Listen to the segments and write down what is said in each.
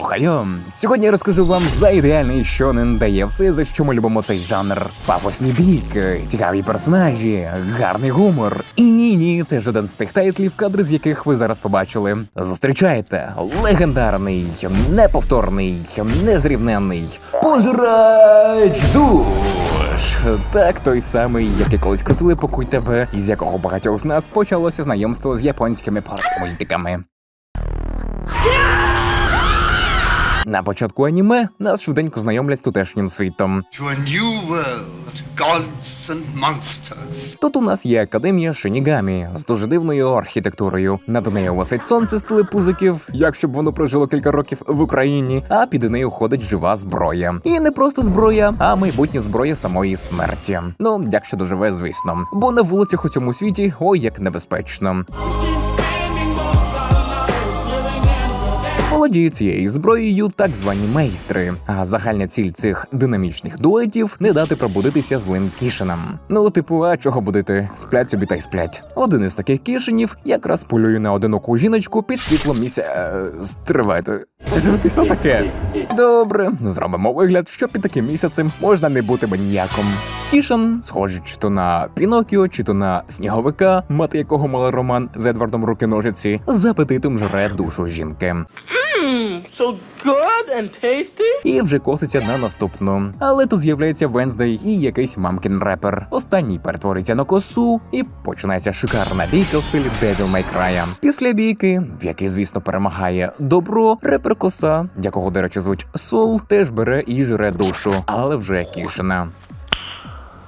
Охайо! Сьогодні я розкажу вам за ідеальний шонен дає все, за що ми любимо цей жанр. Пафосні бійки, цікаві персонажі, гарний гумор. І ні, ні, це ж один з тих тайтлів, кадри з яких ви зараз побачили. Зустрічайте легендарний, неповторний, незрівненний пожирач душ. Так, той самий, який колись крутили покуй тебе, із якого багатьох з нас почалося знайомство з японськими мультиками. На початку аніме нас швиденько знайомлять з тутешнім світом. to a new world, gods and monsters. Тут у нас є академія Шинігамі з дуже дивною архітектурою. Над нею висить сонце з телепузиків, як щоб воно прожило кілька років в Україні, а під нею ходить жива зброя. І не просто зброя, а майбутня зброя самої смерті. Ну, якщо доживе, звісно. Бо на вулицях у цьому світі ой як небезпечно. Володіють цією зброєю так звані майстри. А загальна ціль цих динамічних дуетів не дати пробудитися злим кішенам. Ну, типу, а чого будити? Сплять собі та й сплять. Один із таких кішенів якраз полює на одиноку жіночку під світлом місця. Е, стривайте. Це ж написав таке. Добре, зробимо вигляд, що під таким місяцем можна не бути маніяком. Кішан, схожий чи то на Пінокіо, чи то на сніговика, мати якого мала роман з Едвардом руки ножиці, з апетитом жре душу жінки. So good and tasty? І вже коситься на наступну. Але тут з'являється Венздей і якийсь мамкін репер. Останній перетвориться на косу, і починається шикарна бійка в стилі Devil May Cry. Після бійки, в якій, звісно, перемагає добро, репер коса, якого, до речі, звуть Сол, теж бере і жре душу, але вже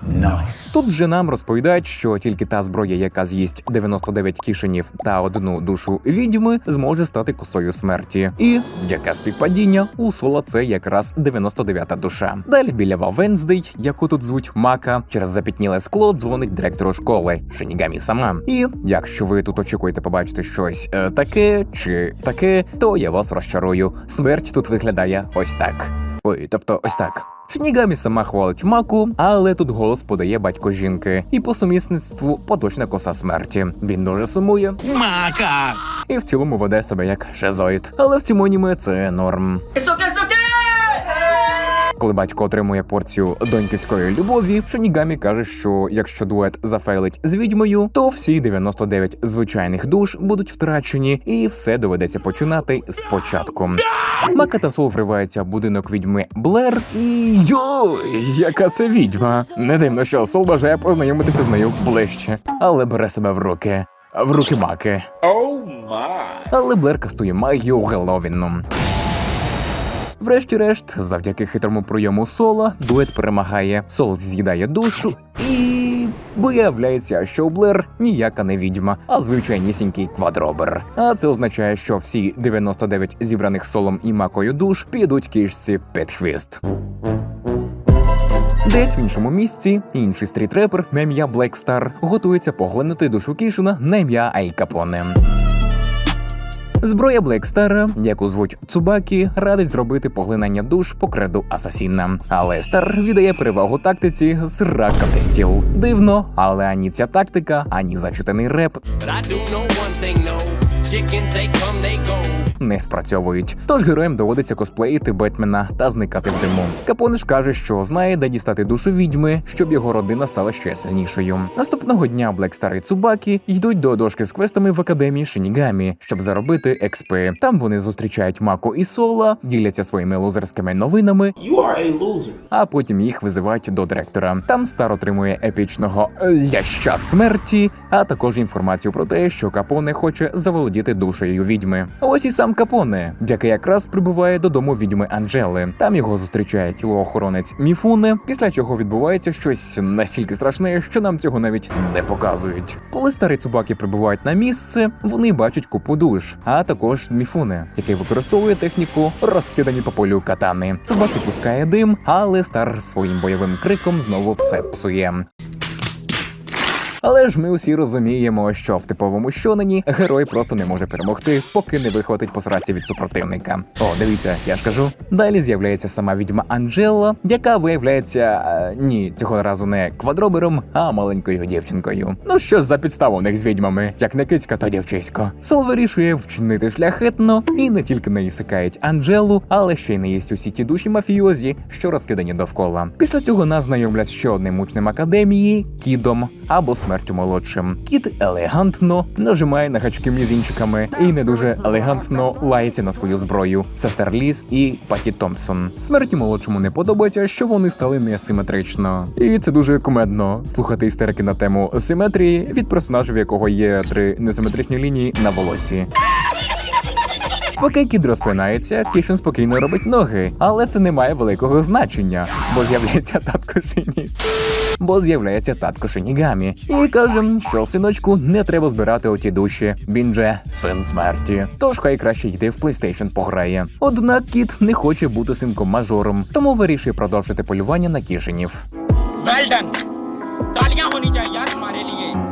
кішена. Тут же нам розповідають, що тільки та зброя, яка з'їсть 99 кішенів та одну душу відьми, зможе стати косою смерті. І яке співпадіння у Сола це якраз 99-та душа. Далі біля Венздей, яку тут звуть Мака, через запітніле скло дзвонить директору школи Шинігамі сама. І якщо ви тут очікуєте побачити щось е, таке чи таке, то я вас розчарую. Смерть тут виглядає ось так. Ой, тобто ось так. Шинігамі сама хвалить маку, але тут голос подає батько жінки, і по сумісництву поточна коса смерті. Він дуже сумує. Мака! І в цілому веде себе як шезоїд. Але в цьому аніме це норм. Коли батько отримує порцію доньківської любові, Шинігамі каже, що якщо дует зафейлить з відьмою, то всі 99 звичайних душ будуть втрачені, і все доведеться починати спочатку. Мака та Сол вривається в будинок відьми Блер, і йой, яка це відьма! Не дивно, що Сол бажає познайомитися з нею ближче, але бере себе в руки. В руки маки. Oh my. Але Блер кастує магію Геловіну. Врешті-решт, завдяки хитрому прийому Сола, дует перемагає. Сол з'їдає душу і. Виявляється, що Блер ніяка не відьма, а звичайнісінький квадробер. А це означає, що всі 99 зібраних солом і макою душ підуть кішці під хвіст. Десь в іншому місці інший стрітрепер на ім'я Блекстар готується поглинути душу кішина на ім'я Аль Капоне. Зброя Блекстара, яку звуть Цубакі, радить зробити поглинання душ по креду асасіна. Але Стар віддає перевагу тактиці з рака стіл. Дивно, але ані ця тактика, ані зачитаний реп Не спрацьовують. Тож героям доводиться косплеїти Бетмена та зникати в диму. Капониш каже, що знає, де дістати душу відьми, щоб його родина стала ще сильнішою. Наступного дня Блекстар і Цубакі йдуть до дошки з квестами в академії Шинігамі, щоб заробити експи. Там вони зустрічають Мако і Сола, діляться своїми лузерськими новинами, You are a loser. а потім їх визивають до директора. Там стар отримує епічного ляща смерті, а також інформацію про те, що Капоне хоче заволодіти душею відьми. Ось і сам Капоне, який якраз прибуває додому відьми Анджели. Там його зустрічає тілоохоронець Міфуне, після чого відбувається щось настільки страшне, що нам цього навіть не показують. Коли старі цубаки прибувають на місце, вони бачать купу душ, а також Міфуне, який використовує техніку розкидані по полю катани. Цубаки пускає дим, але стар своїм бойовим криком знову все псує. Але ж ми усі розуміємо, що в типовому щонені герой просто не може перемогти, поки не вихватить по сраці від супротивника. О, дивіться, я ж кажу. Далі з'являється сама відьма Анджела, яка виявляється е, ні, цього разу не квадробером, а маленькою дівчинкою. Ну що ж за підстава у них з відьмами, як не кицька, то дівчисько. Сол вирішує вчинити шляхетно і не тільки не ісикають Анджелу, але ще й не їсть усі ті душі мафіозі, що розкидані довкола. Після цього нас знайомлять ще одним учнем академії кідом або смертю молодшим. Кіт елегантно нажимає на гачки мізінчиками і не дуже елегантно лається на свою зброю. Сестер Ліс і Паті Томпсон. Смерті молодшому не подобається, що вони стали несиметрично. І це дуже кумедно слухати істерики на тему симетрії від персонажів, якого є три несиметричні лінії на волосі. Поки кід розпинається, Кіфін спокійно робить ноги, але це не має великого значення, бо з'являється татко Шині. Бо з'являється татко Шинігамі і каже, що синочку не треба збирати оті душі. Він же син смерті. Тож хай краще йти в PlayStation пограє. Однак кіт не хоче бути синком мажором, тому вирішує продовжити полювання на кішенів. Well done.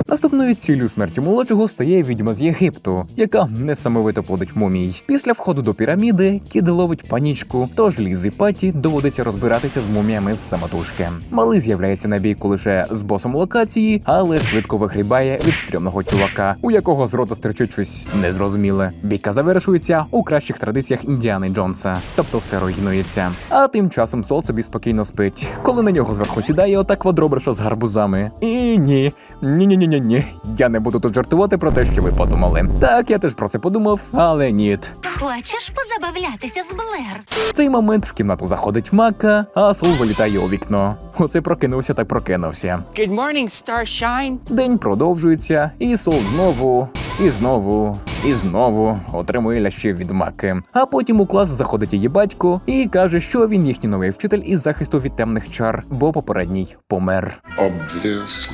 Наступною ціллю смерті молодшого стає відьма з Єгипту, яка несамовито плодить мумій. Після входу до піраміди кід ловить панічку, тож Ліз Паті доводиться розбиратися з муміями з самотужки. Малий з'являється на бійку лише з босом локації, але швидко вигрібає від стрьомного чувака, у якого з рота стерчить щось незрозуміле. Бійка завершується у кращих традиціях Індіани Джонса, тобто все руйнується. А тим часом Сол собі спокійно спить, коли на нього зверху сідає ота квадроберша з гарбузами. І ні, ні, ні, ні, я не буду тут жартувати про те, що ви подумали. Так, я теж про це подумав, але ні. Хочеш позабавлятися з Блер? В цей момент в кімнату заходить мака, а Сол вилітає у вікно. Оце прокинувся, так прокинувся. Good morning, Starshine! День продовжується, і сол знову, і знову, і знову отримує лящі від маки. А потім у клас заходить її батько і каже, що він їхній новий вчитель із захисту від темних чар, бо попередній помер. Obviously.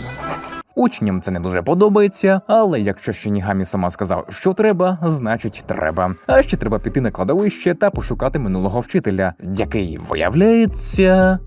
Учням це не дуже подобається, але якщо Шинігамі сама сказав, що треба, значить треба. А ще треба піти на кладовище та пошукати минулого вчителя, який виявляється.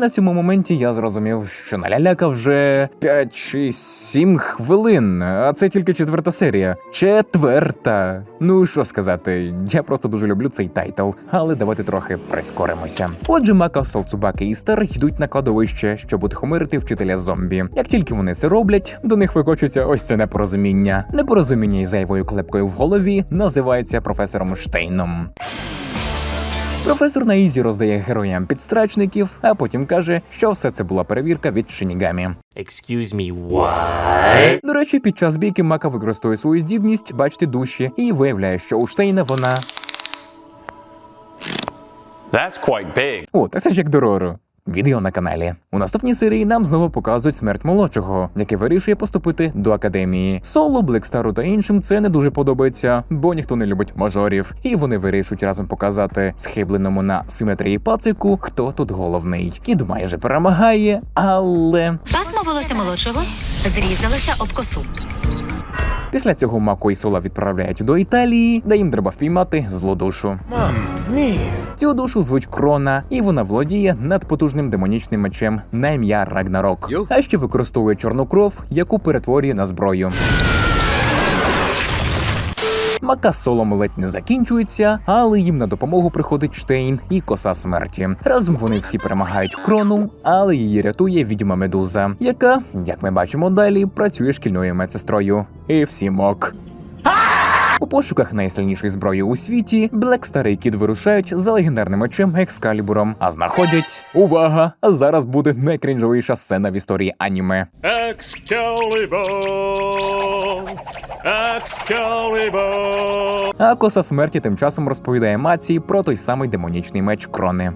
На цьому моменті я зрозумів, що наляляка вже 5 чи 7 хвилин, а це тільки четверта серія. Четверта. Ну що сказати, я просто дуже люблю цей тайтл, але давайте трохи прискоримося. Отже, Мака, Солцубаки і Стар йдуть на кладовище, щоб утихомирити вчителя зомбі. Як тільки вони це роблять, до них викочується ось це непорозуміння. Непорозуміння із зайвою клепкою в голові називається професором Штейном. Професор на Ізі роздає героям підстрачників, а потім каже, що все це була перевірка від Шинігамі. Excuse me, what? До речі, під час бійки Мака використовує свою здібність бачити душі і виявляє, що у Штейна вона. That's quite big. О, так це ж як Дорору. Відео на каналі. У наступній серії нам знову показують смерть молодшого, який вирішує поступити до академії. Соло, Блекстару та іншим це не дуже подобається, бо ніхто не любить мажорів, і вони вирішують разом показати схибленому на симетрії пацику, хто тут головний. Кід майже перемагає, але Пасмо волосся молодшого зрізалося об косу. Після цього Мако і Сола відправляють до Італії, де їм треба впіймати злу душу. Цю душу звуть Крона, і вона володіє надпотужним демонічним мечем на ім'я Рагнарок, а ще використовує чорну кров, яку перетворює на зброю. Мака солом ледь не закінчується, але їм на допомогу приходить Штейн і коса смерті. Разом вони всі перемагають крону, але її рятує відьма медуза, яка, як ми бачимо далі, працює шкільною медсестрою. І всі мок. У пошуках найсильнішої зброї у світі Блек Старий Кід вирушають за легендарним мечем Екскалібуром, а знаходять увага! Зараз буде найкрінжовіша сцена в історії аніме. А коса смерті тим часом розповідає Маці про той самий демонічний меч Крони.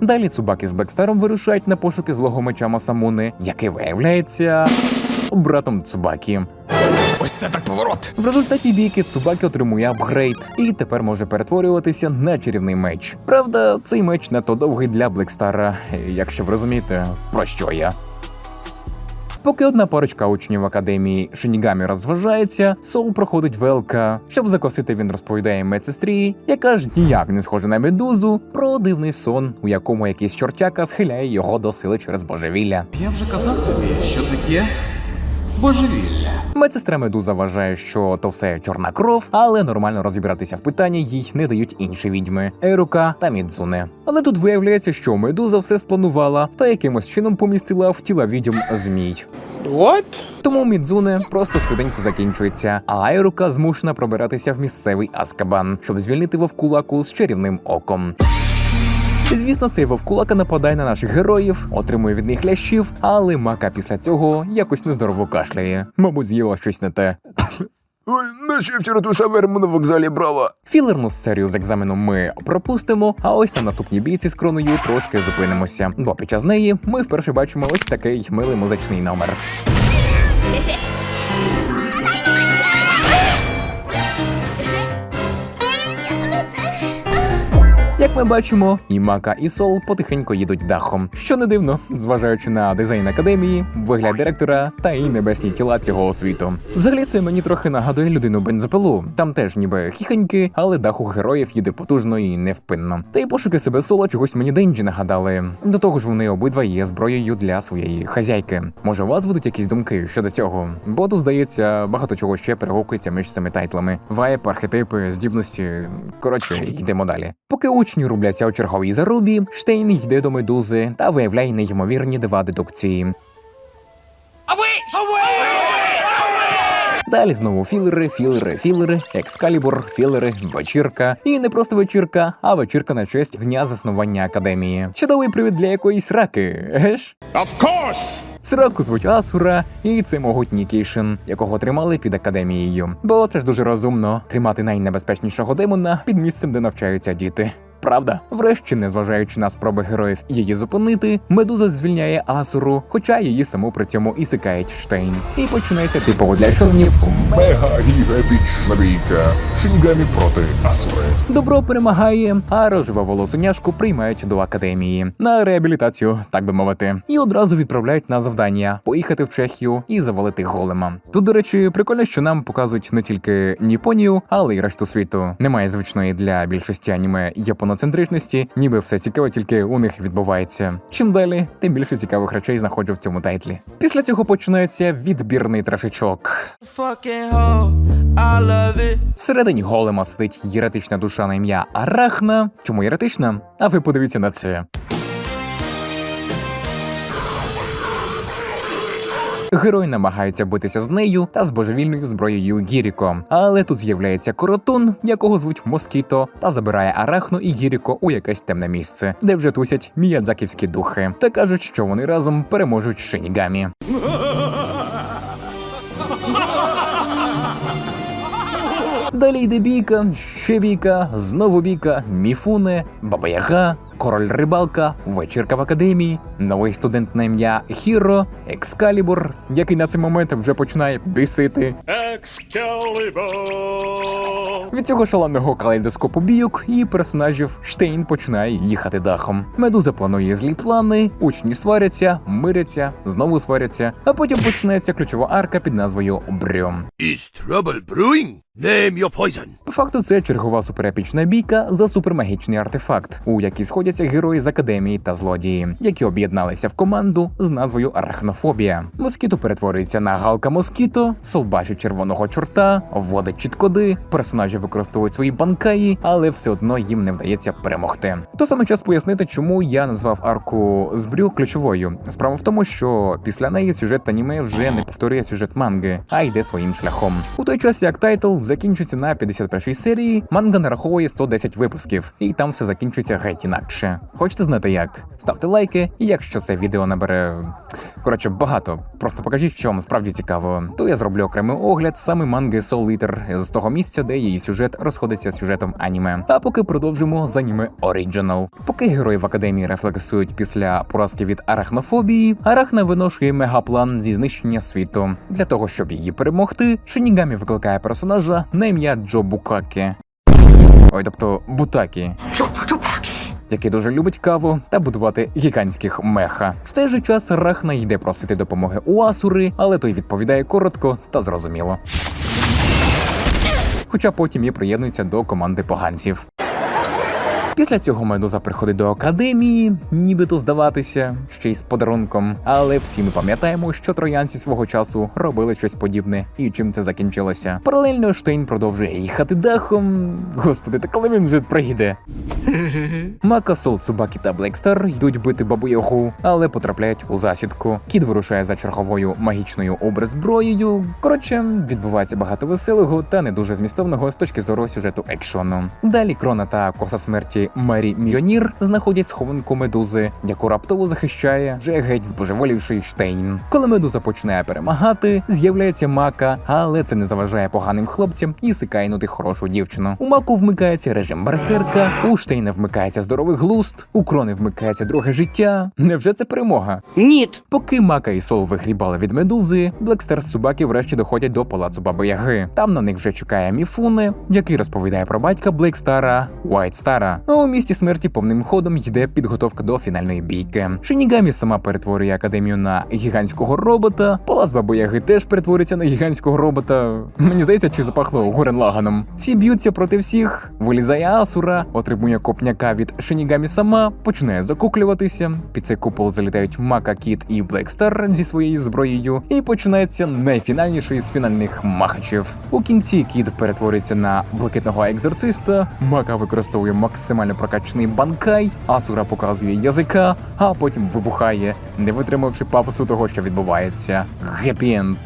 Далі Цубаки з Блекстаром вирушають на пошуки злого меча Масамуни, який виявляється братом Цубакі. Ось це так поворот. В результаті бійки Цубакі отримує апгрейд і тепер може перетворюватися на чарівний меч. Правда, цей меч надто довгий для Блекстара, якщо ви розумієте, про що я. Поки одна парочка учнів академії Шинігамі розважається, Сол проходить велка. Щоб закосити, він розповідає медсестрі, яка ж ніяк не схожа на медузу, про дивний сон, у якому якийсь чортяка схиляє його до сили через божевілля. Я вже казав тобі, що таке божевілля. Медсестра Медуза вважає, що то все чорна кров, але нормально розібратися в питанні їй не дають інші відьми Ерука та Мідзуне. Але тут виявляється, що Медуза все спланувала та якимось чином помістила в тіла відьом змій. What? Тому Мідзуне просто швиденько закінчується, а Ерука змушена пробиратися в місцевий Аскабан, щоб звільнити вовкулаку з чарівним оком. Звісно, цей вовкулака нападає на наших героїв, отримує від них лящів, але мака після цього якось нездорово кашляє. Мабуть, з'їла щось не те. Ой, наче вчора ту шаверму на вокзалі брала. Філерну серію з екзаменом ми пропустимо, а ось на наступній бійці з кроною трошки зупинимося. Бо під час неї ми вперше бачимо ось такий милий музичний номер. Як ми бачимо, і Мака, і Сол потихеньку їдуть дахом, що не дивно, зважаючи на дизайн академії, вигляд директора та і небесні тіла цього світу. Взагалі це мені трохи нагадує людину бензопилу. Там теж ніби хіханьки, але дах у героїв їде потужно і невпинно. Та й пошуки себе соло чогось мені Денджі нагадали. До того ж, вони обидва є зброєю для своєї хазяйки. Може, у вас будуть якісь думки щодо цього? Бо тут здається, багато чого ще перегукується між цими тайтлами: вайп, архетипи, здібності. Коротше, йдемо далі. Поки учні рубляться у черговій зарубі, Штейн йде до медузи та виявляє неймовірні дива дедукції. Далі знову філери, філери, філери, екскалібур, філери, вечірка. І не просто вечірка, а вечірка на честь дня заснування академії. Чудовий привід для якоїсь раки, геш? Of course! Сраку звуть Асура, і це могутній Кейшин, якого тримали під академією. Бо це ж дуже розумно тримати найнебезпечнішого демона під місцем, де навчаються діти. Правда, врешті, незважаючи на спроби героїв її зупинити, медуза звільняє Асуру, хоча її саму при цьому і сикають Штейн. І починається типово для шовнів Мега гігабічна бійка. Шинігамі проти Асури. Добро перемагає, а рожева волосуняшку приймають до академії на реабілітацію, так би мовити, і одразу відправляють на завдання поїхати в Чехію і завалити голема. Тут, до речі, прикольно, що нам показують не тільки Ніпонію, але й решту світу. Немає звичної для більшості аніме японоцентричності, ніби все цікаве тільки у них відбувається. Чим далі, тим більше цікавих речей знаходжу в цьому тайтлі. Після цього починається відбірний трафічок. Всередині голема сидить єретична душа на ім'я Арахна. Чому єретична? А ви подивіться на це. Герой намагається битися з нею та з божевільною зброєю Гіріко. Але тут з'являється коротун, якого звуть Москіто, та забирає Арахну і Гіріко у якесь темне місце, де вже тусять міядзаківські духи, та кажуть, що вони разом переможуть Шинігамі. Далі йде бійка, ще бійка, знову бійка, міфуне, баба Яга, король рибалка, вечірка в академії, новий студент на ім'я Хіро, Екскалібур, який на цей момент вже починає бісити. Від цього шаленого калейдоскопу бійок і персонажів Штейн починає їхати дахом. Медуза планує злі плани, учні сваряться, миряться, знову сваряться, а потім починається ключова арка під назвою Брьом. Is trouble brewing? Name your poison. По факту це чергова суперепічна бійка за супермагічний артефакт, у якій сходяться герої з академії та злодії, які об'єдналися в команду з назвою Арахнофобія. Москіто перетворюється на галка Москіто, солбачить червоного чорта, вводить чіткоди, персонажі використовують свої банкаї, але все одно їм не вдається перемогти. То саме час пояснити, чому я назвав арку з Брю ключовою. Справа в тому, що після неї сюжет аніме вже не повторює сюжет манги, а йде своїм шляхом. У той час як тайтл закінчується на 51-й серії, манга нараховує 110 випусків, і там все закінчується геть інакше. Хочете знати як? Ставте лайки, і якщо це відео набере коротше багато, просто покажіть, що вам справді цікаво. То я зроблю окремий огляд саме манги Soul Eater з того місця, де її сюжет розходиться з сюжетом аніме. А поки продовжимо з аніме Original. Поки герої в академії рефлексують після поразки від арахнофобії, Арахна виношує мегаплан зі знищення світу. Для того щоб її перемогти, Шинігамі викликає персонажа на ім'я Джо Букакі. Ой, тобто Бутакі. який дуже любить каву та будувати гігантських меха. В цей же час Рахна йде просити допомоги у Асури, але той відповідає коротко та зрозуміло. Хоча потім і приєднується до команди поганців. Після цього медуза приходить до академії, нібито здаватися, ще й з подарунком. Але всі ми пам'ятаємо, що троянці свого часу робили щось подібне, і чим це закінчилося. Паралельно Штейн продовжує їхати дахом. Господи, та коли він вже приїде? Мака, Сол, Цубакі та Блекстар йдуть бити бабу Ягу, але потрапляють у засідку. Кіт вирушає за черговою магічною образ-зброєю. Коротше, відбувається багато веселого та не дуже змістовного з точки зору сюжету екшону. Далі Крона та Коса смерті Мері Міонір знаходять схованку медузи, яку раптово захищає вже геть збожеволівший Штейн. Коли медуза починає перемагати, з'являється мака, але це не заважає поганим хлопцям і сикайнути хорошу дівчину. У маку вмикається режим берсерка, у Штейна вмикається здоровий глуст, у крони вмикається друге життя. Невже це перемога? Ні. Поки Мака і Сол вигрібали від медузи, Блекстер з Цубаки врешті доходять до палацу Баби Яги. Там на них вже чекає Міфуне, який розповідає про батька Блекстара Уайтстара. А у місті смерті повним ходом йде підготовка до фінальної бійки. Шинігамі сама перетворює академію на гігантського робота. Палац Баби Яги теж перетвориться на гігантського робота. Мені здається, чи запахло Гурен Лаганом. Всі б'ються проти всіх. Вилізає Асура, отримує копняка від Шинігамі сама, починає закуклюватися. Під цей купол залітають Мака, Кіт і Блекстар зі своєю зброєю, і починається найфінальніший з фінальних махачів. У кінці кіт перетворюється на блакитного екзорциста. Мака використовує максимально прокачаний банкай, Асура показує язика, а потім вибухає, не витримавши пафосу того, що відбувається. Гепі-енд.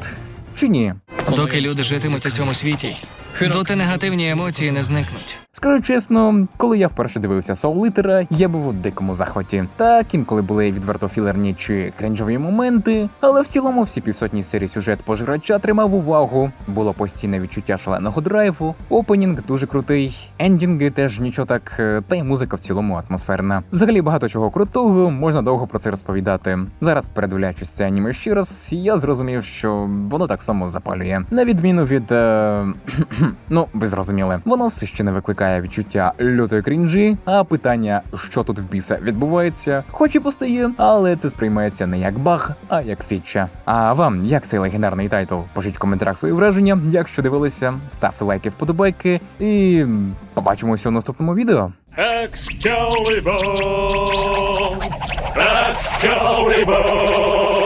Чи ні? Доки люди житимуть у цьому світі, доти негативні емоції не зникнуть. Скажу чесно, коли я вперше дивився Soul Літера, я був у дикому захваті. Так, інколи були відверто філерні чи кринжові моменти, але в цілому всі півсотні серій сюжет пожирача тримав увагу. Було постійне відчуття шаленого драйву. Опенінг дуже крутий, ендінги теж нічого так, е, та й музика в цілому атмосферна. Взагалі багато чого крутого, можна довго про це розповідати. Зараз, передивлячись це аніме ще раз, я зрозумів, що воно так само запалює. На відміну від. Е... ну, ви зрозуміли, воно все ще не викликає відчуття лютої крінжі, а питання, що тут в біса відбувається, хоч і постає, але це сприймається не як баг, а як фіча. А вам як цей легендарний тайтл? Пишіть в коментарях свої враження. Якщо дивилися, ставте лайки, вподобайки і побачимося у наступному відео. Excalibur! Excalibur!